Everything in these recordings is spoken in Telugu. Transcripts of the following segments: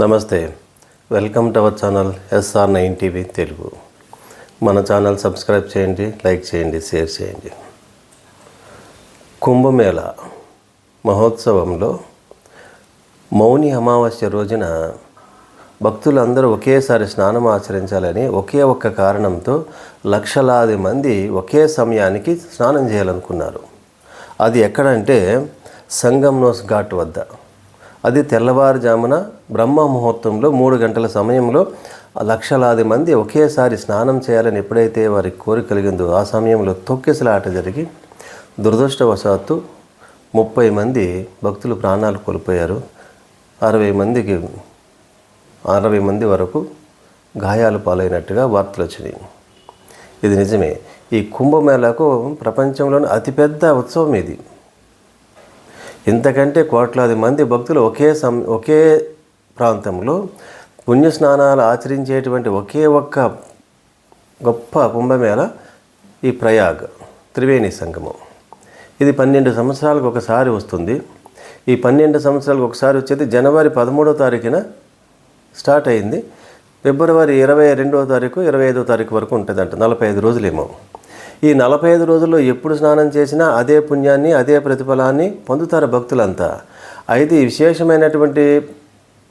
నమస్తే. Welcome to our channel S R nine TV Telugu. మన ఛానల్ సబ్స్క్రైబ్ చేయండి లైక్ చేయండి షేర్ చేయండి. కుంభమేళ మహోత్సవంలో మౌని అమావాస్య రోజున భక్తులందరూ ఒకేసారి స్నానం ఆచరించాలని ఒకే ఒక్క కారణంతో లక్షలాది మంది ఒకే సమయానికి స్నానం చేయాలనుకున్నారు. అది ఎక్కడంటే సంగంనోస్ ఘాట్ వద్ద. అది తెల్లవారుజామున బ్రహ్మ ముహూర్తంలో మూడు గంటల సమయంలో లక్షలాది మంది ఒకేసారి స్నానం చేయాలని ఎప్పుడైతే వారికి కోరిక కలిగిందో ఆ సమయంలో తొక్కిసలాట జరిగి దురదృష్టవశాత్తు ముప్పై మంది భక్తులు ప్రాణాలు కోల్పోయారు. అరవై మందికి అరవై మంది వరకు గాయాలు పాలైనట్టుగా వార్తలు వచ్చినాయి. ఇది నిజమే. ఈ కుంభమేళాకు ప్రపంచంలోని అతిపెద్ద ఉత్సవం ఇది. ఇంతకంటే కోట్లాది మంది భక్తులు ఒకే సం ఒకే ప్రాంతంలో పుణ్యస్నానాలు ఆచరించేటువంటి ఒకే ఒక్క గొప్ప కుంభమేళ ఈ ప్రయాగ్ త్రివేణి సంగమం. ఇది పన్నెండు సంవత్సరాలకు ఒకసారి వస్తుంది. ఈ పన్నెండు సంవత్సరాలకు ఒకసారి వచ్చేది జనవరి పదమూడో తారీఖున స్టార్ట్ అయింది. ఫిబ్రవరి ఇరవై రెండవ తారీఖు ఇరవై ఐదో తారీఖు వరకు ఉంటుందంట నలభై ఐదు రోజులేమో. ఈ నలభై ఐదు రోజుల్లో ఎప్పుడు స్నానం చేసినా అదే పుణ్యాన్ని అదే ప్రతిఫలాన్ని పొందుతారు భక్తులంతా. అయితే విశేషమైనటువంటి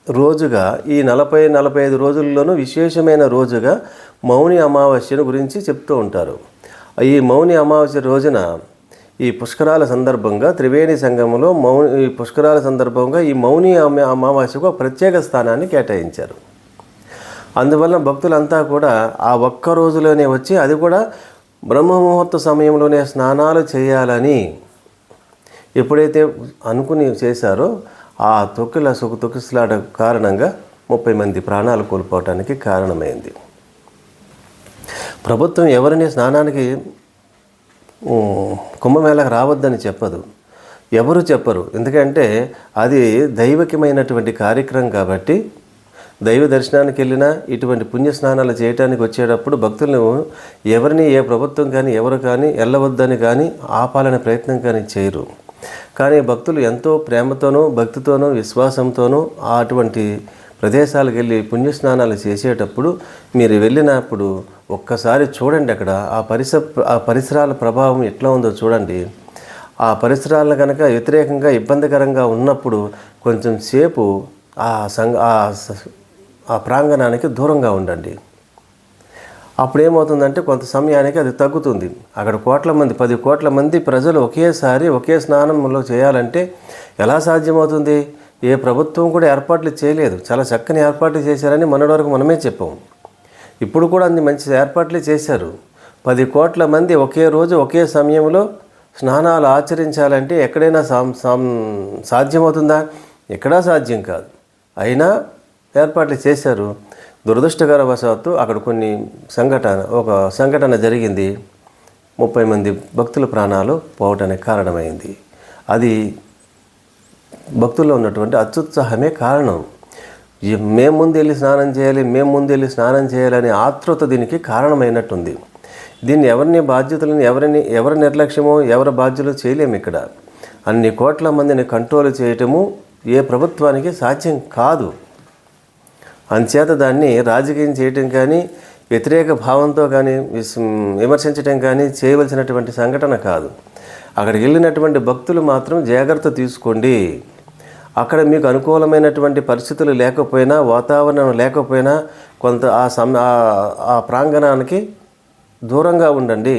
రోజుగా ఈ నలభై నలభై ఐదు రోజుల్లోనూ విశేషమైన రోజుగా మౌని అమావాస్యను గురించి చెప్తూ ఉంటారు. ఈ మౌని అమావాస్య రోజున ఈ పుష్కరాల సందర్భంగా త్రివేణి సంఘంలో మౌని ఈ పుష్కరాల సందర్భంగా ఈ మౌని అమావాస్యకు ఒక ప్రత్యేక స్థానాన్ని కేటాయించారు. అందువల్ల భక్తులంతా కూడా ఆ ఒక్క రోజులోనే వచ్చి అది కూడా బ్రహ్మముహూర్త సమయంలోనే స్నానాలు చేయాలని ఎప్పుడైతే అనుకుని చేశారో ఆ తొక్కిల సుఖ తొక్కిసలాట కారణంగా ముప్పై మంది ప్రాణాలు కోల్పోవటానికి కారణమైంది. ప్రభుత్వం ఎవరిని స్నానానికి కుంభమేళకు రావద్దని చెప్పదు. ఎవరు చెప్పరు. ఎందుకంటే అది దైవకమైనటువంటి కార్యక్రమం కాబట్టి దైవ దర్శనానికి వెళ్ళినా ఇటువంటి పుణ్య స్నానాలు చేయడానికి వచ్చేటప్పుడు భక్తులను ఎవరిని ఏ ప్రభుత్వం కానీ ఎవరు కానీ వెళ్ళవద్దని కానీ ఆపాలనే ప్రయత్నం కానీ చేయరు. కానీ భక్తులు ఎంతో ప్రేమతోనూ భక్తితోనూ విశ్వాసంతోనూ అటువంటి ప్రదేశాలకు వెళ్ళి పుణ్యస్నానాలు చేసేటప్పుడు మీరు వెళ్ళినప్పుడు ఒక్కసారి చూడండి అక్కడ ఆ పరిస ఆ పరిసరాల ప్రభావం ఎట్లా ఉందో చూడండి. ఆ పరిసరాలను కనుక వ్యతిరేకంగా ఇబ్బందికరంగా ఉన్నప్పుడు కొంచెం సేపు ఆ సంఘ ఆ ఆ ప్రాంగణానికి దూరంగా ఉండండి. అప్పుడు ఏమవుతుందంటే కొంత సమయానికి అది తగ్గుతుంది. అక్కడ కోట్ల మంది పది కోట్ల మంది ప్రజలు ఒకేసారి ఒకే స్నానంలో చేయాలంటే ఎలా సాధ్యమవుతుంది? ఏ ప్రభుత్వం కూడా ఏర్పాట్లు చేయలేదు. చాలా చక్కని ఏర్పాట్లు చేశారని మొన్నటి వరకు మనమే చెప్పాం. ఇప్పుడు కూడా అన్ని మంచి ఏర్పాట్లే చేశారు. పది కోట్ల మంది ఒకే రోజు ఒకే సమయంలో స్నానాలు ఆచరించాలంటే ఎక్కడైనా సాధ్యమవుతుందా? ఎక్కడా సాధ్యం కాదు. అయినా ఏర్పాట్లు చేశారు. దురదృష్టకరవశాత్తు అక్కడ కొన్ని సంఘటన ఒక సంఘటన జరిగింది. ముప్పై మంది భక్తుల ప్రాణాలు పోవటానికి కారణమైంది. అది భక్తుల్లో ఉన్నటువంటి అత్యుత్సాహమే కారణం. మేము ముందు వెళ్ళి స్నానం చేయాలి మేము ముందు వెళ్ళి స్నానం చేయాలనే ఆతృత దీనికి కారణమైనట్టుంది. దీన్ని ఎవరిని బాధ్యతలను ఎవరిని ఎవరి నిర్లక్ష్యమో ఎవరి బాధ్యతలు చేయలేము ఇక్కడ. అన్ని కోట్ల మందిని కంట్రోల్ చేయటము ఏ ప్రభుత్వానికి సాధ్యం కాదు. అంచేత దాన్ని రాజకీయం చేయటం కానీ వ్యతిరేక భావంతో కానీ విస్ విమర్శించటం కానీ చేయవలసినటువంటి సంఘటన కాదు. అక్కడికి వెళ్ళినటువంటి భక్తులు మాత్రం జాగ్రత్త తీసుకోండి. అక్కడ మీకు అనుకూలమైనటువంటి పరిస్థితులు లేకపోయినా వాతావరణం లేకపోయినా కొంత ఆ సమ ఆ ప్రాంగణానికి దూరంగా ఉండండి.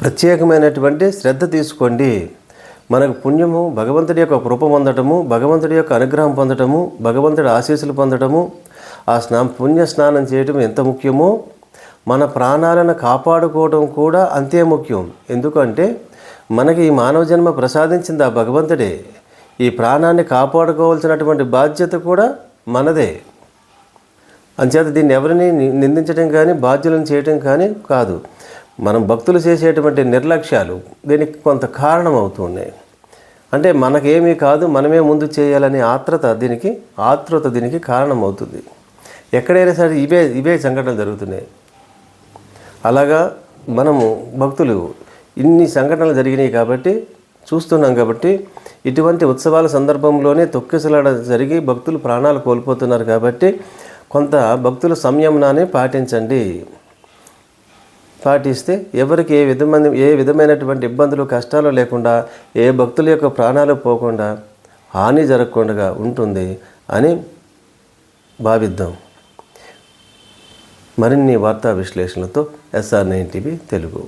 ప్రత్యేకమైనటువంటి శ్రద్ధ తీసుకోండి. మనకు పుణ్యము భగవంతుడి యొక్క కృప పొందటము భగవంతుడి యొక్క అనుగ్రహం పొందటము భగవంతుడి ఆశీస్సులు పొందటము ఆ స్నా పుణ్య స్నానం చేయటం ఎంత ముఖ్యమో మన ప్రాణాలను కాపాడుకోవడం కూడా అంతే ముఖ్యం. ఎందుకంటే మనకి ఈ మానవ జన్మ ప్రసాదించింది ఆ భగవంతుడే. ఈ ప్రాణాన్ని కాపాడుకోవాల్సినటువంటి బాధ్యత కూడా మనదే. అంచేత దీన్ని ఎవరిని నిందించడం కానీ బాధ్యులను చేయటం కానీ కాదు. మనం భక్తులు చేసేటువంటి నిర్లక్ష్యాలు దీనికి కొంత కారణం అవుతున్నాయి అంటే మనకేమీ కాదు మనమే ముందు చేయాలనే ఆత్రత దీనికి ఆత్రుత దీనికి కారణం అవుతుంది. ఎక్కడైనా సరే ఇవే ఇవే సంఘటనలు జరుగుతున్నాయి. అలాగా మనము భక్తులు ఇన్ని సంఘటనలు జరిగినాయి కాబట్టి చూస్తున్నాం కాబట్టి ఇటువంటి ఉత్సవాల సందర్భంలోనే తొక్కిసలాడ జరిగి భక్తులు ప్రాణాలు కోల్పోతున్నారు కాబట్టి కొంత భక్తుల సంయమనాన్ని పాటించండి. పాటిస్తే ఎవరికి ఏ విధమైన ఏ విధమైనటువంటి ఇబ్బందులు కష్టాలు లేకుండా ఏ భక్తుల యొక్క ప్రాణాలు పోకుండా హాని జరగకుండా ఉంటుంది అని భావిద్దాం. మరిన్ని వార్తా విశ్లేషణలతో S R nine TV Telugu.